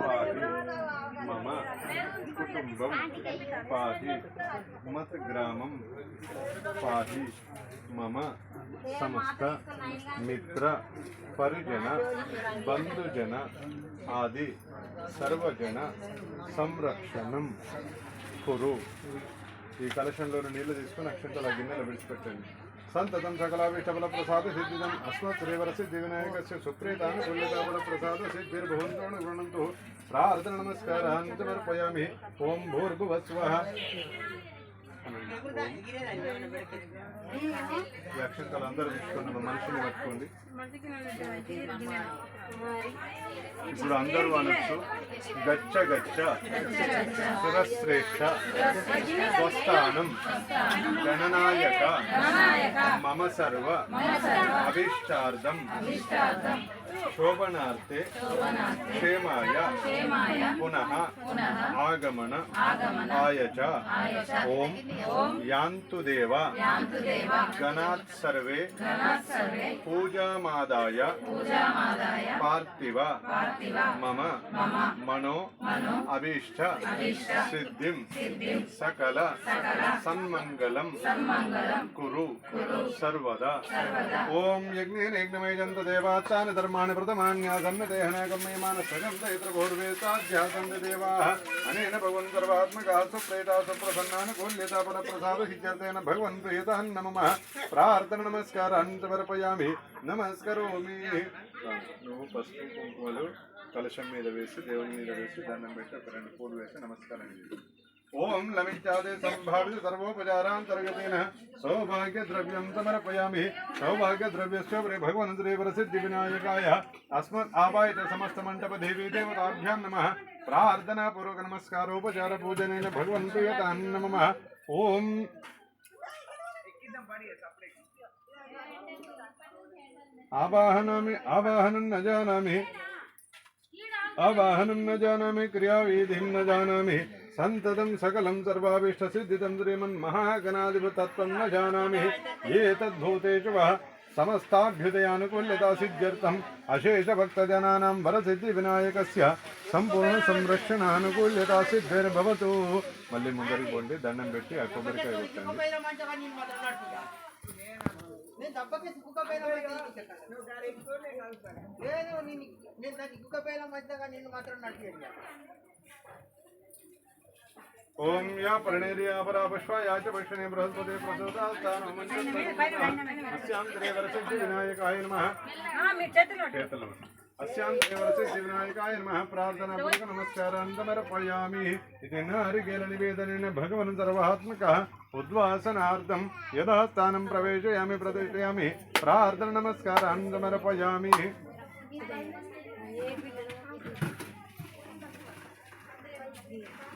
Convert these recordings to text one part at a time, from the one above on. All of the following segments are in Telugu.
పాహి మమ కుటుంబం పాహి మత్ గ్రామం పాది మమ సమస్త మిత్ర పరిజన బంధుజన ఆది సర్వజన సంరక్షణం కురు. ఈ కలశంలోని నీళ్ళు తీసుకుని అక్షంతల గిన్నెలు విడిచిపెట్టండి. सन्तम सकलाभिष्टफल प्रसाद संततं सकलाभीष्टफलप्रसाद सिद्धिदम् अस्मत्रेवरस्य प्रसाद सुप्रीतानुकुल्यताफलप्रसाद सिद्धिर्भुवन्तोण प्रार्थना नमस्कार अंतर्पयामी ओं भूर्भुवस्वः ఈ అక్షంతలు అందరూ మనిషిని పట్టుకోండి. ఇప్పుడు అందరూ అనొచ్చు గచ్చ గచ్చ సురశ్రేష్ఠ స్వస్థానం గణనాయక మమ సర్వ అభిష్టార్థం. శోభనార్థే క్షేమాయ పునః ఆగమన ఆయచ ఓం యాంతు దేవ గణాత్ సర్వే పూజామాదాయ పార్థివ మమ మనో అభీష్ట సిద్ధిం సకల సన్మంగళం కురు సర్వదా ఓం యజ్ఞేన యజ్ఞమయజంత దేవాత్తాని ధర్మాణి ప్రథమాన్యాసన్నదేహనాగమ్యమాన సగంతయత్ర ఘోర్వేతాధ్యాసంత దేవాః అనేన భగవన్ సర్వాత్మకా సుప్రేతా సుప్రసన్నానుకూల్యతా పరప్రసాద సిద్ధ్యర్థేన భగవన్ ప్రార్థన నమస్కారాన్ని నమస్కరోమి. నువ్వు పసుపు కుంకుమలు కలశం మీద వేసి దేవుని మీద వేసి దండం పెట్టి ఒక రెండు పూలు వేసి నమస్కారం ओम लमित्यादि संभाव्य सर्वोपचारान्तर्गतेन सौभाग्यद्रव्यं समर्पयामि। सौभाग्यद्रव्यस्य भगवन्त्रिप्रसिद्धिविनायकाय अस्मत् आपायत समस्तमण्डपदेवीदेवताभ्यां नमः। प्रार्थनापूर्वकनमस्कारोपचारपूजनेन भगवन्तो यतान् नमः। ॐ आवाहनामि आवाहनं न जानामि। आवाहनं न जानामि, क्रियाविधिं न जानामि। ఓం ఆవాహనామి ఆవాహనం న జానామి ఆవాహనం న జానామి క్రియావిధిం న జానామి సంతతం సకలం సర్వాభీష్టసిద్ధితం శ్రీమన్మహాగణాధిపతత్వం న జానామి ఏ తద్భూతేషు వః సమస్తాభ్యుదయానుకూల్యతా సిద్ధ్యర్థం అశేష భక్తజనానాం వరసిద్ధి వినాయకస్య సంపూర్ణ సంరక్షణానుకూల్యతా సిద్ధిర్భవతు మళ్ళీ ముందరికి పోండి దండం పెట్టి ఆ కొబ్బరికాయ కొట్టండి నేను దెబ్బకి కుక్కపైన లేదు నేను నేను దాన్ని కుక్కపైన మధ్యగా నిన్ను మాత్రం నడిచేది ओम या पर्णेरिया परा पुष्पा या च भक्षणे बृहस्पते प्रचोदास्तानमस्यांतरेवरसिद्धि विनायकाय नमः। अस्यां अस्यांतरेवरसिद्धि विनायकाय नमः। प्रार्थना पूर्वक प्रार्थनापूर्वक नमस्कारान्तमर्पयामि इति नारिकेलनिवेदनेन भगवन् सर्वात्मकः उद्वासनार्थं यदा स्थानं प्रवेशयामि। प्रदर्शयामि प्रार्थना नमस्कार Thank you.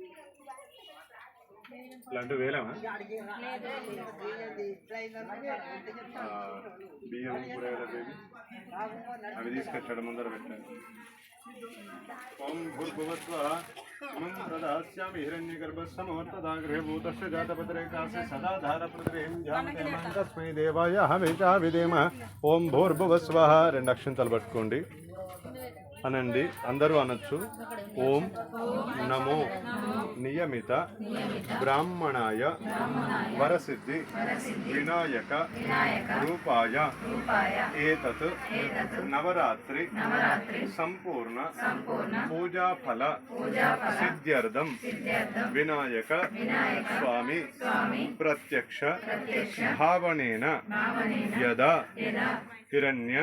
లడ్డు వేలమా బియ్యం కూరగాయల బేబీ అవి తీసుకొచ్చాడు ముందర పెట్టండి ఓం భూర్భువత్వ జాతపత్రే కాసి సదా తస్మై దేవాయ విదేమ ఓం భూర్భువస్వ. రెండు అక్షంతలు పట్టుకోండి. అనండి. అందరూ అనొచ్చు. ఓం నమో నియమిత బ్రాహ్మణాయ వరసిద్ధి వినాయక రూపాయ ఏతత్ నవరాత్రి సంపూర్ణ పూజాఫల సిద్ధ్యర్థం వినాయక స్వామి ప్రత్యక్ష భావనేన యదా హిరణ్య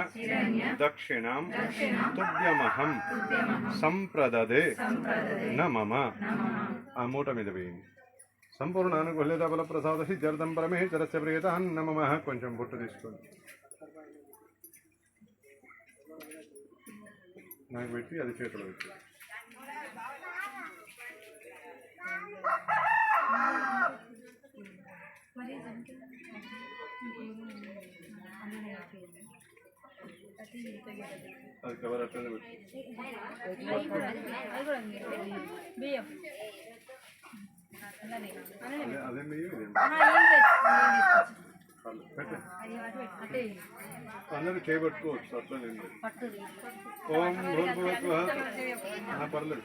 దక్షిణాం తుభ్యమహం సంప్రదదే న మమ ఆ మూట మీద వేయండి సంపూర్ణ అనుకూల్యత బల ప్రసాద సిద్ధ్యర్థం పరమేశ్వరస్య ప్రియత నమమ కొంచెం బొట్టు తీసుకోండి నాకు పెట్టి అది చేతులు పెట్టి మరి అది కవర్ అట్లనే బియ్యం అదే అందరూ చేయబట్టుకోవచ్చు అట్లనే ఓం పర్లేదు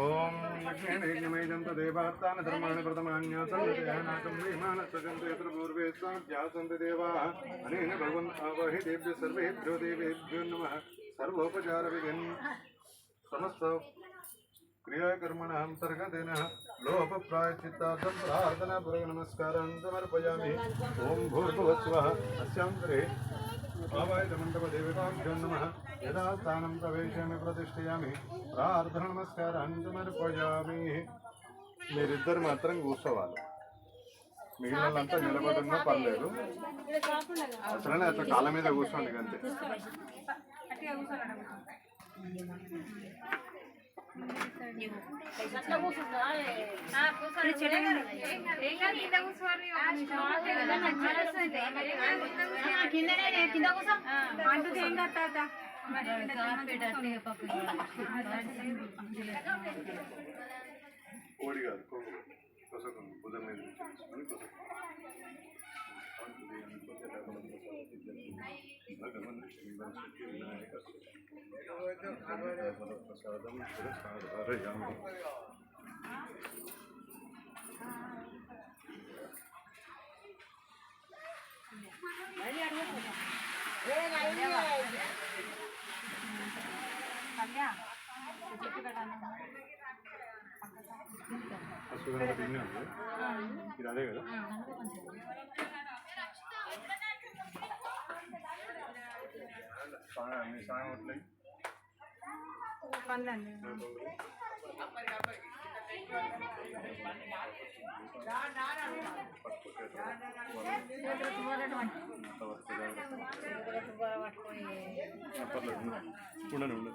ఓం యజ్ఞేన యజ్ఞమేదం తదేవాత్తాన ధర్మాణి ప్రథమాన్యాసం విమానస్సజంతు యత్ర పూర్వే స్వాధ్యాసంతి దేవా అనేన భగవంతావహి దేభ్య సర్వేభ్యో దేవేభ్యో నమః సర్వోపచార విఘన్ సమస్త క్రియాకర్మణ అంతర్గతేన లోప ప్రాయచిత్తార్థం ప్రార్థనా నమస్కారం సమర్పయామి ఓం భూర్భువస్వః అస్యాంతరే ఆవాయమండపదేవతాభ్యో నమ యదా స్థానం ప్రవేశామి ప్రతిష్ఠయామి. ప్రార్థన సమర్పయామి మీరిద్దరు మాత్రం కూర్చోవాలి. మిగిలినంతా నిలబడున్నా పర్లేదు. అసలనే అట్లా కాళ్ళ మీద కూర్చోండి అంతే. అట్లా కూర్చుందా కిందనే కింద కూర్చో. కోడి కాదు కొవ్వు. ಪುಸ್ತಕಗಳು ಬುಧ ಮೇಲೆ ಭಗವನ್ ವಿನಾಯಕ ಪ್ರಸಾದಂ వినాయక ప్రసాదం పురస్కారయామి. ఫస్ట్ గణపతి ఇన్నే ఉంది. ఇది అదే కదా సాయం మీ సాయం వట్లయి పర్లేదు ఉండను ఉండను